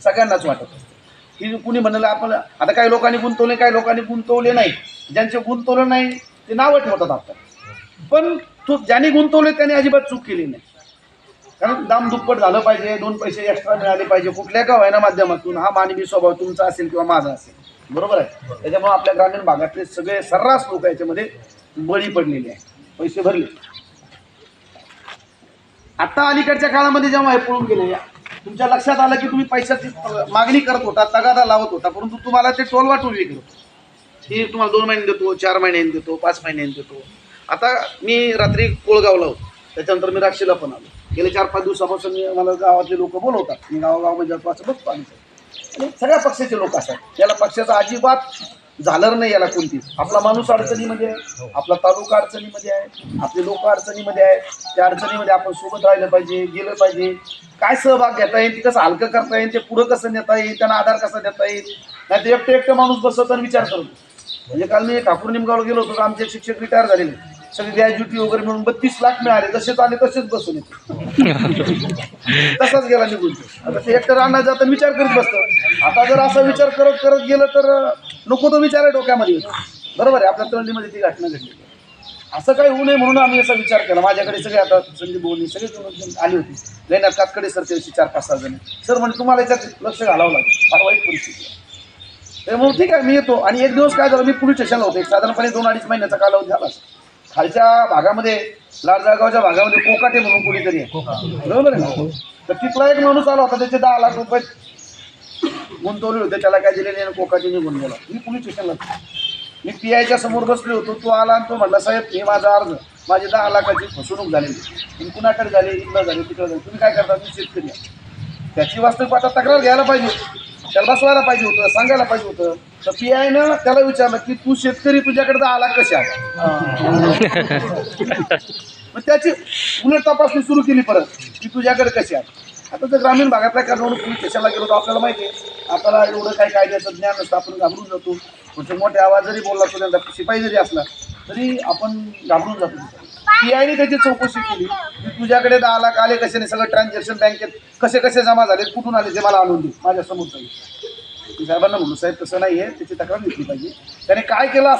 सगळ्यांनाच वाटत असतं. की कुणी म्हणलं आपण आता काही लोकांनी गुंतवले काही लोकांनी गुंतवले नाही. ज्यांचे गुंतवलं नाही ते नावं ठेवतात आपल्या पण तो ज्यांनी गुंतवले त्यांनी अजिबात चूक केली नाही. कारण दाम दुप्पट झालं पाहिजे दोन पैसे एक्स्ट्रा मिळाले पाहिजे. कुठल्या का व्हायना माध्यमातून हा मानवी स्वभाव तुमचा असेल किंवा माझा असेल. बरोबर आहे? त्याच्यामुळे आपल्या ग्रामीण भागातले सगळे सर्रास लोक याच्यामध्ये बळी पडलेले आहे पैसे भरले. आता अलीकडच्या काळामध्ये जेव्हा हे पळून गेले तुमच्या लक्षात आलं की तुम्ही पैशाची मागणी करत होता तगादा लावत होता परंतु तुम्हाला ते टोलवा टोलवी करत ही तुम्हाला दोन महिने देतो चार महिन्यांनी देतो पाच महिन्यांनी देतो. आता मी रात्री कोळगावला होतो. त्याच्यानंतर मी राक्षीला पण आलो. गेले चार पाच दिवसापासून मी मला गावातले लोक बोलवतात. मी गावागाव म्हणजे असं बघतो आम्ही. आणि सगळ्या पक्षाचे लोक असतात. त्याला पक्षाचा अजिबात झालं नाही याला कोणतीच. आपला माणूस अडचणीमध्ये आहे. आपला तालुका अडचणीमध्ये आहे. आपले लोक अडचणीमध्ये आहे त्या अडचणीमध्ये आपण सोबत राहिलं पाहिजे गेलं पाहिजे. काय सहभाग घेता येईल ते कसं हलकं करता येईल ते पुढं कसं नेता येईल त्यांना आधार कसा देता येईल? नाही ते एकटं एकटं माणूस बसवतो आणि विचार करतो. म्हणजे काल मी ठाकूर निमगावला गेलो होतो तर आमचे शिक्षक रिटायर झालेले सगळे ग्रॅज्युटी वगैरे मिळून बत्तीस लाख मिळाले. जसेच आले तसेच बसून येते. तसाच गेला निघून. आता ते एकटं राहणार जातं विचार करीत बसतं. आता जर असा विचार करत करत गेलं तर नको तो विचार आहे डोक्यामध्ये. येतो. बरोबर आहे आपल्या तळणीमध्ये ती घटना घडली. असं काही होऊ नये म्हणून आम्ही असा विचार केला. माझ्याकडे सगळे आता संजय बोलणी सगळे आली होती. लेण्यात कातकडे सर त्याची चार पाच सहा जण. सर म्हणजे तुम्हाला याच्यात लक्ष घालावं लागेल. फार वाईट परिस्थिती आहे. तर मग ठीक आहे मी येतो. आणि एक दिवस काय झालं मी पोलीस स्टेशनला होतो. एक साधारणपणे दोन अडीच महिन्याचा कालावधी झाला. खालच्या भागामध्ये लाडजळगावच्या भागामध्ये कोकाटे म्हणून कोणीतरी आहे. बरोबर आहे ना? तर तिथला एक माणूस आला होता त्याचे दहा लाख रुपये गुंतवले होते त्याला काय दिले नाही कोकाटे निघून गेला मी पोलीस स्टेशनला. मी पी आयच्या समोर बसलो होतो तो आला आणि तो म्हटला साहेब हे माझा अर्ज माझी दहा लाखाची फसवणूक झालेली तुम्ही कुणाकडे झाली इकडं झाली तिकडं झाली तुम्ही काय करता मी शेतकरी. त्याची वास्तविक आता तक्रार घ्यायला पाहिजे. त्याला बसवायला पाहिजे होतं सांगायला पाहिजे होतं तर पी आयनं त्याला विचारलं की तू शेतकरी तुझ्याकडे दहा लाख कसे आला मग त्याची उलट तपासणी सुरू केली परत की तुझ्याकडे कशी आहे आता जर ग्रामीण भागातल्या कारणावरून पोलीस स्टेशनला गेलो तर आपल्याला माहिती आहे आपल्याला एवढं काही कायद्याचं ज्ञान नसतं. आपण घाबरून जातो. म्हणजे मोठे आवाज जरी बोलला तो त्यांचा शिपाई जरी असला तरी आपण घाबरून जातो. पी आयने त्याची चौकशी केली. की तुझ्याकडे दहा लाख आले कसे नाही सगळं ट्रान्झॅक्शन बँकेत कसे कसे जमा झाले कुठून आले ते मला आणून दे माझ्यासमोर जाईल. साहेबांना म्हणून साहेब तसं नाही आहे त्याची तक्रार घेतली पाहिजे. त्याने काय केलं?